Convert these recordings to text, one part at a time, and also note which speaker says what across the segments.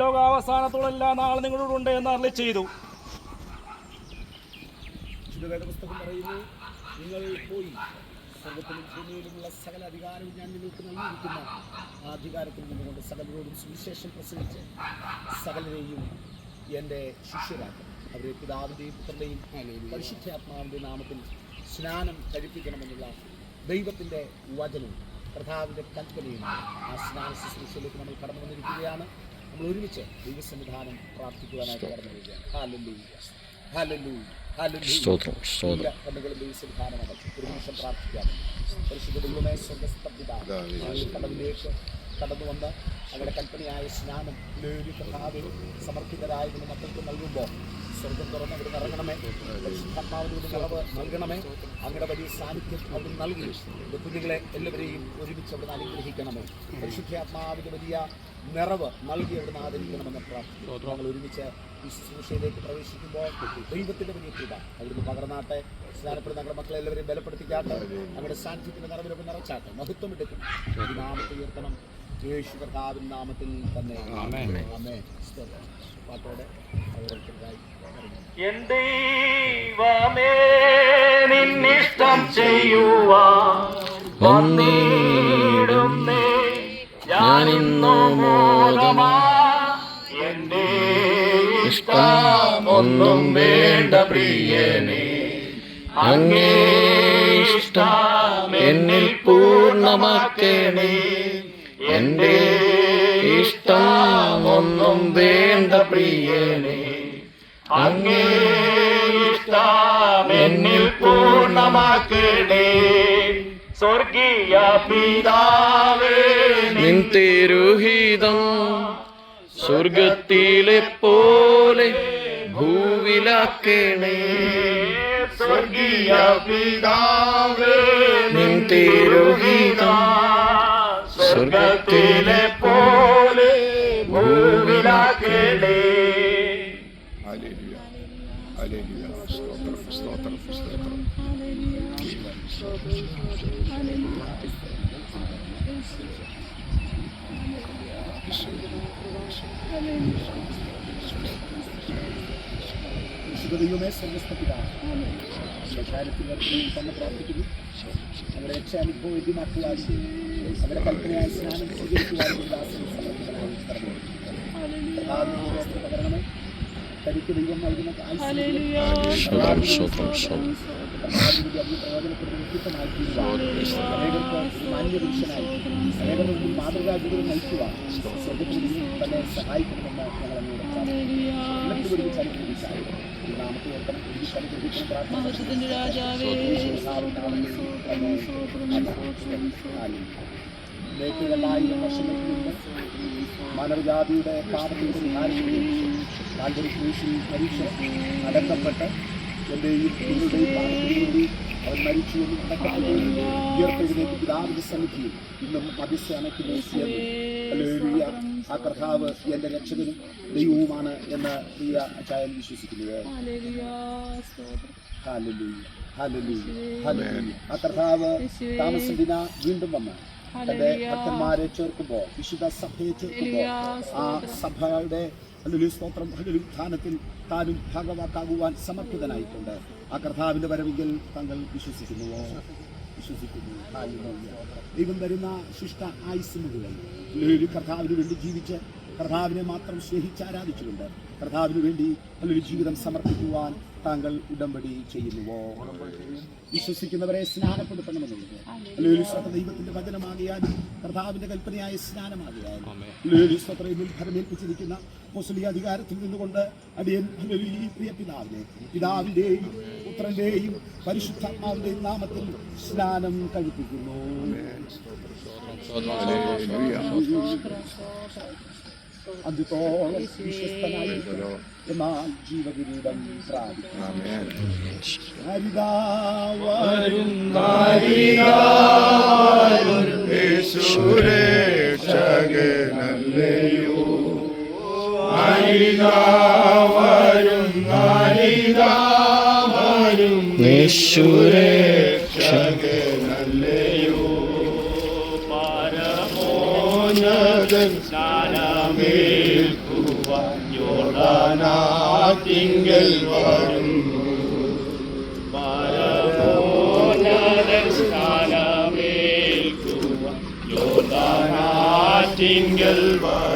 Speaker 1: ലോകാവസാനത്തോളം എല്ലാ നിങ്ങളോട് നിങ്ങളോടുണ്ട് എന്ന് അരളി ചെയ്തു.
Speaker 2: വേദപുസ്തകം പറയുന്നു നിങ്ങൾ പോയി. സ്വർഗത്തിലും ഭൂമിയിലുമുള്ള സകല അധികാരവും ഞാൻ നിങ്ങൾക്ക് നൽകിയിരിക്കുന്ന. ആ അധികാരത്തിൽ നിന്നുകൊണ്ട് സകലരോടും സുവിശേഷം പ്രസംഗിച്ച് സകലരെയും എന്റെ ശിഷ്യരാക്കും. അവരെ പിതാവിന്റെയും പുത്രന്റെയും പരിശുദ്ധാത്മാവിന്റെ നാമത്തിൽ സ്നാനം കഴിപ്പിക്കണമെന്നുള്ള ദൈവത്തിന്റെ വചനവും കർത്താവിന്റെ കൽപ്പനയും ആ സ്നാന ശുശ്രൂഷയിലേക്ക് നമ്മൾ കടന്നു വന്നിരിക്കുകയാണ്. നമ്മൾ ഒരുമിച്ച് ദൈവസന്നിധാനം പ്രാർത്ഥിക്കുവാനായിട്ട് കടന്നു വരികയാണ് ഹാലല്ലൂയ. കണ്ണുകളും ദൈവസന്നിധാനം ഒരു നിമിഷം പ്രാർത്ഥിക്കാം. പരിശുദ്ധ ദൈവമേ കടന്നു വന്ന് അവരുടെ കൽപ്പനയായ സ്നാനം സമർപ്പിതരായ മക്കൾക്ക് നൽകുമ്പോൾ സ്വർഗം തുറന്ന് അവിടെ ഇറങ്ങണമേ. പരിശുദ്ധാത്മാവിനോട് നിറവ് നൽകണമേ. അങ്ങയുടെ വലിയ സാന്നിധ്യം അവിടെ നൽകി. എന്റെ കുഞ്ഞുങ്ങളെ എല്ലാവരെയും ഒരുമിച്ച് അവിടെ അനുഗ്രഹിക്കണമേ. പരിശുദ്ധാത്മാവിന്റെ വലിയ നിറവ് നൽകി അവിടുന്ന് ആദരിക്കണമെന്ന് പ്രാർത്ഥിക്കുന്നു. ഞങ്ങൾ ഒരുമിച്ച് ഈ ശുശ്രൂഷയിലേക്ക് പ്രവേശിക്കുമ്പോൾ ദൈവത്തിന്റെ വലിയ കൃപ അവിടുന്ന് പകർന്നാട്ടെ. സ്നാനപ്പെടുന്ന ഞങ്ങളുടെ മക്കളെ എല്ലാവരെയും ബലപ്പെടുത്തിക്കാട്ടെ. ഞങ്ങളുടെ സാന്നിധ്യത്തിന്റെ നിറവിലൊക്കെ നിറച്ചാട്ടെ. മഹത്വം എടുക്കും. നാമത്തെ ഉയർത്തണം. യേശു കർത്താവിൻ നാമത്തിൽ തന്നെ. സ്തോത്രം. പാട്ടോടെ ഓരോരുത്തർക്കായി
Speaker 1: എൻ ദൈവമേ നിന്നിഷ്ടം ചെയ്യുവാൻ വന്നിടുന്നേ. ഞാൻ ഇന്നു മോദമാ എന്റെ ഇഷ്ടം ഒന്നും വേണ്ട പ്രിയനെ. അങ്ങേ ഇഷ്ടം എന്നിൽ പൂർണമാക്കണേ. എന്റെ ഇഷ്ടം ഒന്നും വേണ്ട പ്രിയനെ. അങ്ങേ ഇഷ്ടം എന്നിൽ പൂർണമാക്കണേ. സ്വർഗീയ പിതാവേ
Speaker 3: നിൻ തിരുഹിതം സ്വർഗത്തിലെ പോലെ ഭൂവിലാക്കണേ.
Speaker 1: സ്വർഗീയ പിതാവേ
Speaker 3: നിൻ തിരുഹിതം
Speaker 1: സ്വർഗത്തിലെ പോലെ ഭൂവിലാക്കണേ
Speaker 4: Hallelujah. Hallelujah. സ്തോത്രം സ്തോത്രം സ്തോത്രം
Speaker 2: വിശുദ്ധ ദൈവമേ സ്വർഗസ്ഥപിതാവ് കാര്യത്തിൽ വർദ്ധനയും തന്നെ പ്രാർത്ഥിക്കുന്നു അവരെ രക്ഷാനുഭവം എതിമാക്കുവാനും അവരെ കൽപ്പനയായി സ്നാനം സ്വീകരിക്കുവാനും ദാസൻ സമർപ്പിതനായി കടന്നു കർത്താവിനോട് പകരണമേ തനിക്ക് ദൈവം നൽകുന്ന മാന്യപുരുഷനായി അനേകം മാതൃകാ ജീവിതം നയിക്കുവാൻ സ്വർഗത്തിൽ തന്നെ സഹായിക്കണമെന്ന് ഞങ്ങൾ അങ്ങോട്ട് ഈ നാമത്തെ പ്രാർത്ഥന രണ്ടായിരം വർഷങ്ങൾക്ക് മാനവജാതിയുടെ ക്രൂശിൽ പരീക്ഷ അടക്കപ്പെട്ട് വേണ്ടി അവൻ മരിച്ചു എന്ന് അടക്കപ്പെട്ടു ഉയർത്തെഴുന്നേറ്റ് ഇന്നും മധ്യസ്ഥാനത്തിന്. ആ കർത്താവ് എന്റെ രക്ഷകനും ദൈവവുമാണ് എന്ന് പ്രിയ അച്ചായൻ വിശ്വസിക്കുന്നത്. ആ കർത്താവ് താമസിക്കുന്ന വീണ്ടും വന്ന് തന്റെ ഭക്തന്മാരെ ചേർക്കുമ്പോൾ വിശുദ്ധ സഭയെ ചേർക്കുമ്പോൾ ആ സഭയുടെ അല്ലെങ്കിൽ സ്തോത്രം അല്ലെങ്കിൽ ഉത്ഥാനത്തിൽ താനും ഭാഗവാക്കാകുവാൻ സമർപ്പിതനായിട്ടുണ്ട് ആ കർത്താവിന്റെ വരവിൽ താങ്കൾ വിശ്വസിക്കുന്നുവോ വിശ്വസിക്കുന്നു. ദൈവം തരുന്ന ശിഷ്ട ആയുസ് മുഴുവൻ ഒരു കർത്താവിന് വേണ്ടി ജീവിച്ച് കർത്താവിനെ മാത്രം സ്നേഹിച്ച് ആരാധിച്ചുകൊണ്ട് കർത്താവിന് വേണ്ടി നല്ലൊരു ജീവിതം സമർപ്പിക്കുവാൻ താങ്കൾ ഉടമ്പടി ചെയ്യുന്നുവോ? വിശ്വസിക്കുന്നവരെ സ്നാനപ്പെടുത്തണമെന്നുള്ളത് അല്ലെങ്കിൽ ദൈവത്തിന്റെ വചനമാകിയാലും കർത്താവിന്റെ കൽപ്പനയായ സ്നാനമാകിയാലും ഫലമേൽപ്പിച്ചിരിക്കുന്ന മുസ്ലിം അധികാരത്തിൽ നിന്നുകൊണ്ട് അടിയൻ ഈ പ്രിയ പിതാവിനെ പിതാവിന്റെയും പുത്രന്റെയും പരിശുദ്ധാത്മാവിന്റെയും നാമത്തിൽ സ്നാനം കഴിപ്പിക്കുന്നു. അന്ത്യത്തോളം വിശ്വസ്തനായിരിക്കണം എന്നാൽ ജീവകിരീടം പ്രാപിക്കും. വരും
Speaker 4: സുരക്ഷകനല്ലയോ
Speaker 3: യേശുരേ
Speaker 2: നാരദൻ സ്നാനമേൽക്കുവാൻ യോർദാനാറ്റിങ്കൽ വരും ിങ്കൽ വരും.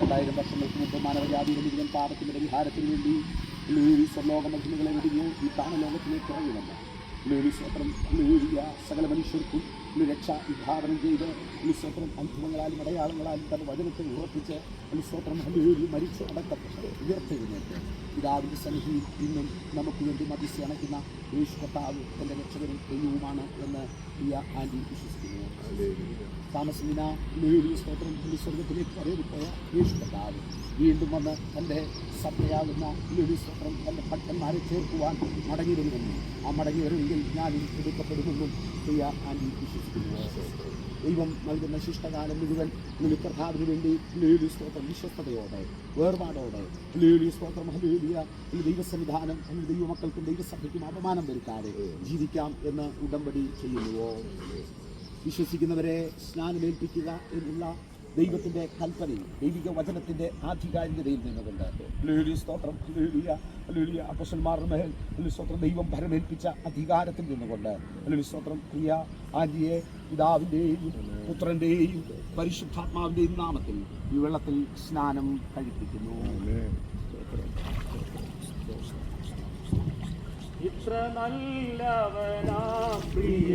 Speaker 2: രണ്ടായിരം വർഷങ്ങൾക്ക് മുമ്പ് മാനവജാതിയുടെ മുഴുവൻ പാപത്തിന്റെ പരിഹാരത്തിന് വേണ്ടി ലൂരി സ്വർലോക മഹിമകളെ വെടിഞ്ഞ് ഈ താണലോകത്തിലേക്ക് ഇറങ്ങി വന്നു. സകല മനുഷ്യർക്കും ഒരു രക്ഷ വിഭാവനം ചെയ്ത് ഒരു സ്വത്രം അത്ഭുതങ്ങളാലും അടയാളങ്ങളാലും തന്റെ വചനത്തെ ഉറപ്പിച്ച് ഒരു സ്വത്രം ലൂരി മരിച്ച് അടക്കപ്പെട്ട് ഉയർത്തെഴുന്നേറ്റ്. പിതാവിന്റെ സന്നിധിയിൽ ഇന്നും നമുക്ക് വേണ്ടി മതിസ് അണയ്ക്കുന്ന യേശു കർത്താവ് തന്റെ രക്ഷകരും ദൈവവുമാണ് എന്ന് പ്രിയ ആന്റി വിശ്വസിക്കുന്നു. താമസമിന. ലേലി സ്തോത്രം സ്വർഗത്തിലേക്ക് പോയ യേശു കർത്താവ് വീണ്ടും വന്ന് തന്റെ സഭയാകുന്ന ലേലി സ്തോത്രം തന്റെ ഭക്തന്മാരെ ചേർക്കുവാൻ മടങ്ങി വരുമെന്നും ആ മടങ്ങി വരുമെങ്കിൽ ഞാൻ എടുക്കപ്പെടുമെന്നും പ്രിയ ആൻഡി വിശ്വസിക്കുന്നു. ദൈവം നൽകുന്ന ശിഷ്ടകാലം മുഴുവൻ ലേലി കർത്താവിന് വേണ്ടി ലേലി സ്തോത്രം വിശ്വസ്തയോടെ വേർപാടോടെ ലേലി സ്തോത്രം ഹലേലിയ ഈ ദൈവസംവിധാനം അല്ലെങ്കിൽ ദൈവമക്കൾക്കും ദൈവസഭയ്ക്കും അപമാനം വരുത്താതെ ജീവിക്കാം എന്ന് ഉടമ്പടി ചെയ്യുന്നുവോ? വിശ്വസിക്കുന്നവരെ സ്നാനമേൽപ്പിക്കുക എന്നുള്ള ദൈവത്തിന്റെ കൽപ്പന ദൈവിക വചനത്തിന്റെ ആധികാരികതയിൽ നിന്നുകൊണ്ട്. ഹല്ലേലൂയ സ്തോത്രം. ഹല്ലേലൂയ അപ്പോസ്തലന്മാരുടെ മേൽ സ്തോത്രം. ദൈവം ഭരമേൽപ്പിച്ച അധികാരത്തിൽ നിന്നുകൊണ്ട്. ഹല്ലേലൂയ സ്തോത്രം. ക്രിയ ആന്റിയെ പിതാവിന്റെയും പുത്രന്റെയും പരിശുദ്ധാത്മാവിന്റെയും നാമത്തിൽ ഈ വെള്ളത്തിൽ സ്നാനം കഴിപ്പിക്കുന്നു.
Speaker 1: ഇത്ര നല്ലവനാ പ്രിയ.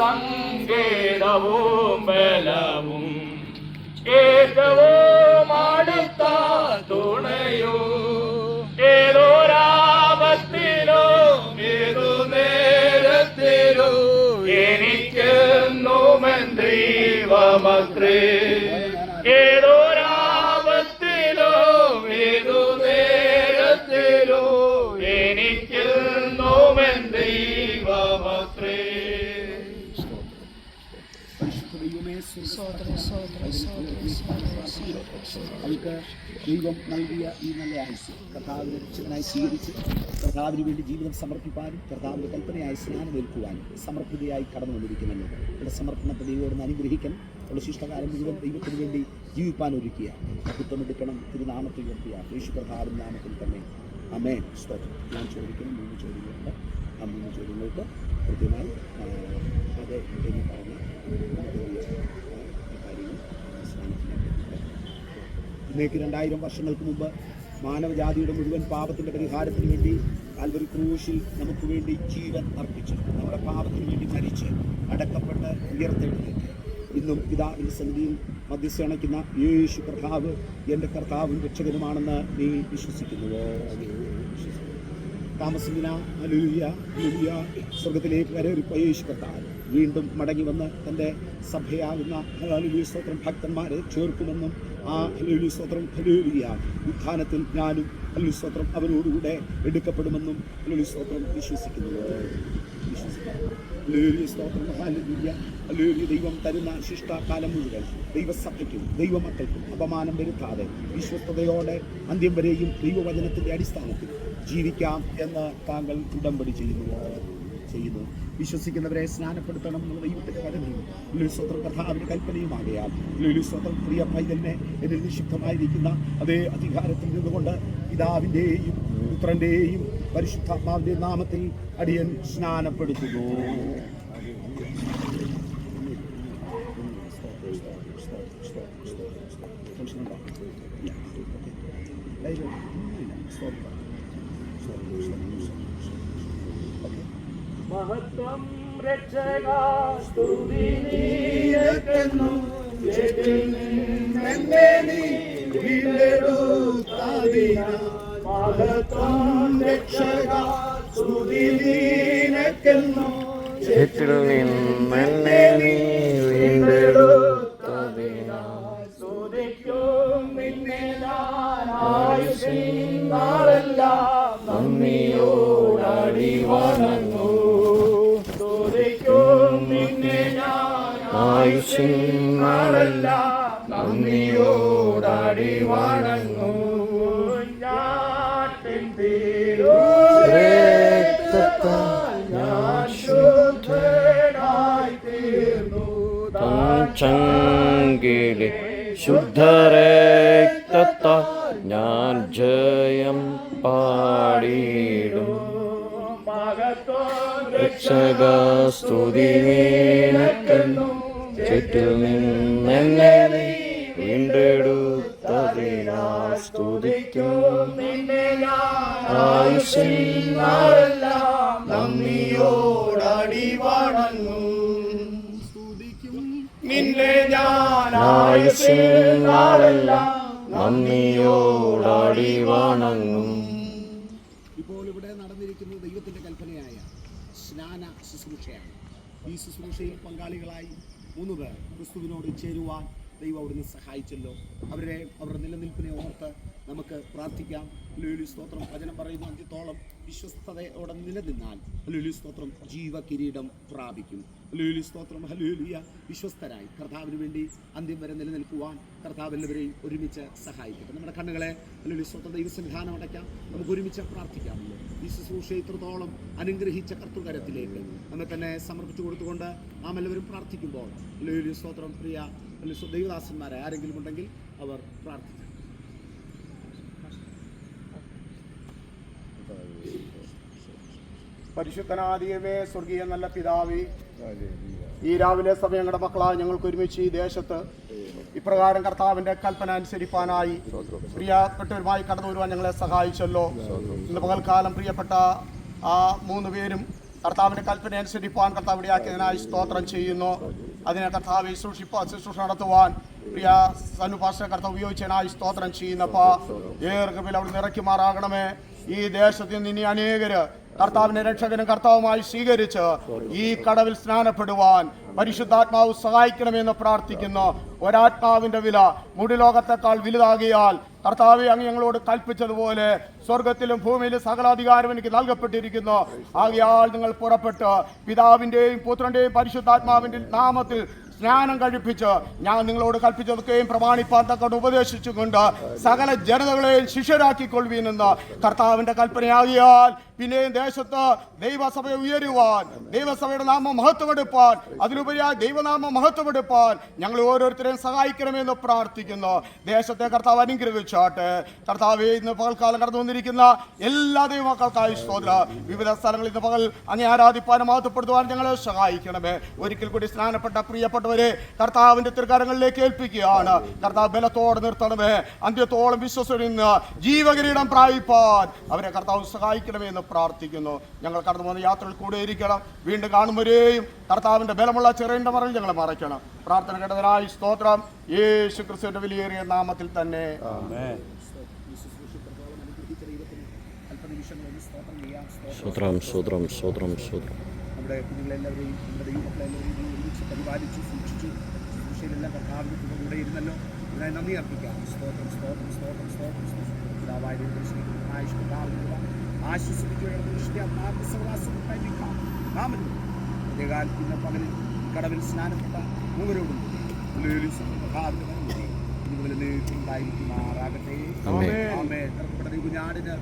Speaker 1: സങ്കേതവും ബലവും ഏറ്റവും അടുത്ത തുണയോ? ഏതോരാപത്തിലോ ഏതു നേരത്തിലോ എനിക്കെന്നുമെൻ ദൈവമത്രേ
Speaker 2: അവർക്ക് ദൈവം നൽകിയ ഈ നല്ല ആയുസ്. കർത്താവിനെ രക്ഷകനായി സ്വീകരിച്ച് കർത്താവിന് വേണ്ടി ജീവിതം സമർപ്പിക്കാനും കർത്താവിന്റെ കൽപ്പനയായി സ്നാനം ഏൽക്കുവാനും സമർപ്പിതയായി കടന്നു വന്നിരിക്കുമല്ലോ ഇവിടെ സമർപ്പണത്തെ ദൈവോട് അനുഗ്രഹിക്കണം. ഉള്ള ശിഷ്ടകാലം മുഴുവൻ ദൈവത്തിന് വേണ്ടി ജീവിപ്പാൻ ഒരുക്കിയ കുറ്റമെടുക്കണം തിരുനാമത്തിൽ ഉയർത്തിയ യേശു കർത്താവിന്റെ നാമത്തിൽ തന്നെ. അമേ സ്തോത്രം. ഞാൻ ചോദിക്കുന്ന. മൂന്ന് ചോദ്യങ്ങളുണ്ട്. ആ മൂന്ന് ചോദ്യങ്ങൾക്ക് കൃത്യമായി അതെ പറഞ്ഞ് ഇന്നേക്ക് രണ്ടായിരം വർഷങ്ങൾക്ക് മുമ്പ് മാനവജാതിയുടെ മുഴുവൻ പാപത്തിന്റെ പരിഹാരത്തിന് വേണ്ടി കാൽവരി ക്രൂശിൽ നമുക്ക് വേണ്ടി ജീവൻ അർപ്പിച്ചു. നമ്മുടെ പാപത്തിന് വേണ്ടി മരിച്ച് അടക്കപ്പെട്ട് ഉയർത്തെഴുന്നേറ്റ്. ഇന്നും പിതാവിന്റെ സന്നിധിയിൽ മധ്യസ്ഥ അണയ്ക്കുന്ന യേശു കർത്താവ് എന്റെ കർത്താവും രക്ഷകനുമാണെന്ന് നീ വിശ്വസിക്കുന്നുവോ? വിശ്വസിക്കുന്നു താമസിക്കുന്ന ഹല്ലേലൂയ സ്വർഗത്തിലേക്ക് ഒരു യേശു കർത്താവ്. വീണ്ടും മടങ്ങി വന്ന് തന്റെ സഭയാകുന്ന ഹല്ലേലൂയ സ്തോത്രം ഭക്തന്മാരെ ചേർക്കുമെന്നും ആ ഹല്ലേലൂയ സ്തോത്രം ഹല്ലേലൂയ ഉത്ഥാനത്തിൽ ഞാനും ഹല്ലേലൂയ സ്തോത്രം അവരോടുകൂടെ എടുക്കപ്പെടുമെന്നും ഹല്ലേലൂയ സ്തോത്രം വിശ്വസിക്കുന്നു. സ്തോത്രം ദൈവം തരുന്ന ശിഷ്ടകാലം മുഴുവൻ ദൈവസഭയ്ക്കും ദൈവമക്കൾക്കും അപമാനം വരുത്താതെ വിശ്വസ്തയോടെ അന്ത്യം വരെയും ദൈവവചനത്തിന്റെ അടിസ്ഥാനത്തിൽ ജീവിക്കാം എന്ന് താങ്കൾ ഉടമ്പടി ചെയ്യുന്നു. ചെയ്യുന്നു വിശ്വസിക്കുന്നവരെ സ്നാനപ്പെടുത്തണം എന്നുള്ള ദൈവത്തിന്റെ കരുതലും ലുലു സ്വത്ര കഥാവിന്റെ കൽപ്പനയുമാകയാൽ. ലുലു സ്വത്രം പ്രിയ പൈതലിനെ എന്നിൽ നിക്ഷിപ്തമായിരിക്കുന്ന അതേ അധികാരത്തിൽ നിന്നുകൊണ്ട് പിതാവിന്റെയും പുത്രന്റെയും പരിശുദ്ധാത്മാവിന്റെ നാമത്തിൽ അടിയൻ സ്നാനപ്പെടുത്തുന്നു.
Speaker 1: Thank രക്ഷക മഹത്വം രക്ഷക സ്തുതി നീനക്കെന്നും
Speaker 3: ചേറ്റിൽ നിന്നെന്നെ നീ വീണ്ടെടുത്തതിനാൽ
Speaker 1: സ്തുതിക്കും നിന്നെ ഞാൻ ആയുസ്സിൻ നാളെല്ലാം. നന്ദിയോടടി വണങ്ങൂ.
Speaker 3: നാളെല്ലാം
Speaker 1: നന്ദിയോടടി വണങ്ങൂ
Speaker 3: ചങ്കിലെ ശുദ്ധരക്തത്താൽ ഞാൻ ജയം പാടിയിടും. രക്ഷക സ്തുതി നിനക്കെന്നും ചുറ്റിൽ നിന്നെന്നെ നീ വീണ്ടെടുത്തതിനാൽ സ്തുതിക്കും.
Speaker 1: നിന്നെ
Speaker 3: ആയുസ്സിൻ
Speaker 1: നാളെല്ലാം നന്ദിയോടടി വണങ്ങും നിന്നെ ഞാൻ
Speaker 3: ആയുസ്സിൻ നാളെല്ലാം നന്ദിയോടാടി
Speaker 2: ഇപ്പോൾ ഇവിടെ നടന്നിരിക്കുന്നത് ദൈവത്തിന്റെ കൽപ്പനയായ സ്നാന ശുശ്രൂഷയാണ്. ഈ ശുശ്രൂഷയിൽ പങ്കാളികളായി മൂന്ന് പേർ ക്രിസ്തുവിനോട് ചേരുവാൻ ദൈവം അവിടുന്ന് സഹായിച്ചല്ലോ. അവരെ അവരുടെ നിലനിൽപ്പിനെ ഓർത്ത് നമുക്ക് പ്രാർത്ഥിക്കാം. ലുലു സ്തോത്രം. വചനം പറയുന്ന അന്ത്യത്തോളം വിശ്വസ്തതയോടെ നിലനിന്നാൽ ലുലു സ്തോത്രം ജീവകിരീടം പ്രാപിക്കും. ലുലു സ്തോത്രം ഹലൂലിയ വിശ്വസ്തരായി. കർത്താവിന് വേണ്ടി അന്ത്യം വരെ നിലനിൽക്കുവാൻ കർത്താവ് എല്ലാവരെയും ഒരുമിച്ച് സഹായിക്കട്ടെ. നമ്മുടെ കണ്ണുകളെ ഹലൂലി സ്തോത്രം ദൈവസംവിധാനം അടയ്ക്കാം. നമുക്ക് ഒരുമിച്ച് പ്രാർത്ഥിക്കാമല്ലോ. ഈ ശുശ്രൂഷ ഇത്രത്തോളം അനുഗ്രഹിച്ച കർത്തൃകരത്തിലേക്ക് നമ്മെ തന്നെ സമർപ്പിച്ചു കൊടുത്തുകൊണ്ട് നാം എല്ലാവരും പ്രാർത്ഥിക്കുമ്പോൾ ലുലു സ്തോത്രം പ്രിയ ദൈവദാസന്മാരെ ആരെങ്കിലും ഉണ്ടെങ്കിൽ അവർ പ്രാർത്ഥിക്കും. പരിശുദ്ധനാദിയമേ സ്വർഗീയ നല്ല പിതാവേ ഈ രാവിലെ സമയം ഞങ്ങളുടെ മക്കളായ ഞങ്ങൾക്ക് ഒരുമിച്ച് ഈ ദേശത്ത് ഇപ്രകാരം കർത്താവിന്റെ കൽപ്പന അനുസരിപ്പാനായി പ്രിയപ്പെട്ടവരുമായി കടന്നു വരുവാൻ ഞങ്ങളെ സഹായിച്ചല്ലോ. ഇന്ന് പകൽക്കാലം പ്രിയപ്പെട്ട ആ മൂന്ന് പേരും കർത്താവിന്റെ കൽപ്പന അനുസരിപ്പാൻ കർത്താവ് ഇടയാക്കിയതിനായി സ്തോത്രം ചെയ്യുന്നു. അതിനെ കർത്താവ് ശുശ്രൂഷിപ്പ ശുശ്രൂഷ നടത്തുവാൻ പ്രിയ സനുഭാഷ കർത്താവ് ഉപയോഗിച്ചതിനായി സ്തോത്രം ചെയ്യുന്നപ്പ. ഏറെ കൃപയിൽ അവിടെ നിറയ്ക്കുമാറാകണമേ ഈ ദേശത്ത് നിന്ന് ഇനി അനേകര് കർത്താവിനെ രക്ഷകനും കർത്താവുമായി സ്വീകരിച്ച് ഈ കടവിൽ സ്നാനപ്പെടുവാൻ പരിശുദ്ധാത്മാവ് സഹായിക്കണമെന്ന് പ്രാർത്ഥിക്കുന്നു. ഒരാത്മാവിന്റെ വില മുടിലോകത്തെക്കാൾ വലുതാകിയാൽ കർത്താവ് അങ്ങ് ഞങ്ങളോട് കൽപ്പിച്ചതുപോലെ സ്വർഗത്തിലും ഭൂമിയിലും സകലാധികാരം എനിക്ക് നൽകപ്പെട്ടിരിക്കുന്നു. ആകയാൽ നിങ്ങൾ പുറപ്പെട്ട് പിതാവിന്റെയും പുത്രന്റെയും പരിശുദ്ധാത്മാവിന്റെ നാമത്തിൽ സ്നാനം കഴിപ്പിച്ച് ഞാൻ നിങ്ങളോട് കൽപ്പിച്ചതൊക്കെയും പ്രമാണിപ്പാൻ തക്കൊണ്ട് ഉപദേശിച്ചുകൊണ്ട് സകല ജനതകളെയും ശിഷ്യരാക്കിക്കൊള്ളുവീനെന്ന് കർത്താവിന്റെ കൽപ്പനയാകിയാൽ പിന്നെയും ദേശത്ത് ദൈവസഭയെ ഉയരുവാൻ ദൈവസഭയുടെ നാമം മഹത്വമെടുപ്പാൻ അതിലുപരിയായി ദൈവനാമം മഹത്വമെടുപ്പാൻ ഞങ്ങൾ ഓരോരുത്തരെയും സഹായിക്കണമെന്ന് പ്രാർത്ഥിക്കുന്നു. ദേശത്തെ കർത്താവ് അനുഗ്രഹിച്ചാട്ടെ. കർത്താവ് ഇന്ന് പകൽക്കാലം കടന്നു വന്നിരിക്കുന്ന എല്ലാ ദൈവമക്കൾക്കായി സ്തോത്ര. വിവിധ സ്ഥലങ്ങളിൽ ഇന്ന് പകൽ അങ്ങനെ ആരാധിപ്പാനും മഹത്വപ്പെടുത്തുവാൻ ഞങ്ങളെ സഹായിക്കണമേ. ഒരിക്കൽ കൂടി സ്നാനപ്പെട്ട പ്രിയപ്പെട്ടവരെ കർത്താവിന്റെ തൃക്കാരങ്ങളിലേക്ക് ഏൽപ്പിക്കുകയാണ്. കർത്താവ് ബലത്തോടെ നിർത്തണമേ. അന്ത്യത്തോളം വിശ്വസിൽ നിന്ന് ജീവകിരീടം പ്രാപിപ്പാൻ അവരെ കർത്താവ് സഹായിക്കണമേ എന്ന് പ്രാർത്ഥിക്കുന്നു. ഞങ്ങൾ കടന്നു പോകുന്ന യാത്രയിൽ കൂടെ ഇരിക്കണം. വീണ്ടും കാണുമ്പോഴേയും കർത്താവിന്റെ ബലമുള്ള ചെറിയ മറവിൽ ഞങ്ങളെ മറയ്ക്കണം. പ്രാർത്ഥന കേട്ടതിനായി സ്തോത്രം. യേശു ക്രിസ്തുവിന്റെ വിലയേറിയ നാമത്തിൽ തന്നെ.
Speaker 3: സ്തോത്രം സ്തോത്രം സ്തോത്രം സ്തോത്രം.
Speaker 2: നമ്മുടെ കുഞ്ഞുങ്ങളെല്ലാവരെയും നമ്മുടെ ദൈവമക്കളെല്ലാവരെയും നീ ഒരുമിച്ച് പരിപാലിച്ചു സൂക്ഷിച്ചു ശുശ്രൂഷയിലെല്ലാം കർത്താവിന്റെ കൂടെ ഇരുന്നല്ലോ. ഇതിനായി നന്ദി അർപ്പിക്കാം. സ്തോത്രം സ്തോത്രം സ്തോത്രം സ്തോത്രം സ്തോത്രം. പിതാവായ ദൈവത്തിന് ആയുഷ് കർത്താവിനുള്ള ആശ്വസിപ്പിക്കുകയാണ് സഹവാസത്തിനായിരിക്കാം നാമൻ അതേകാൽ ഇന്ന് പകലിൽ കടവിൽ സ്നാനപ്പെട്ട മൂവരോടും ഉണ്ടായിരിക്കുമാറാകട്ടെ കുഞ്ഞാടിന്.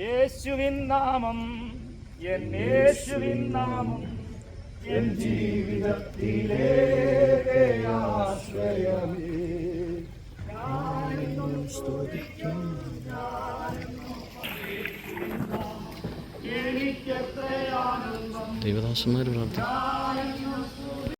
Speaker 1: യേശുവിൻ നാമം എൻ യേശുവിൻ നാമം എൻ ജീവിതത്തിലെ ആശ്രയമേ
Speaker 3: ദൈവദാസന്മാർ പ്രാർത്ഥിക്കും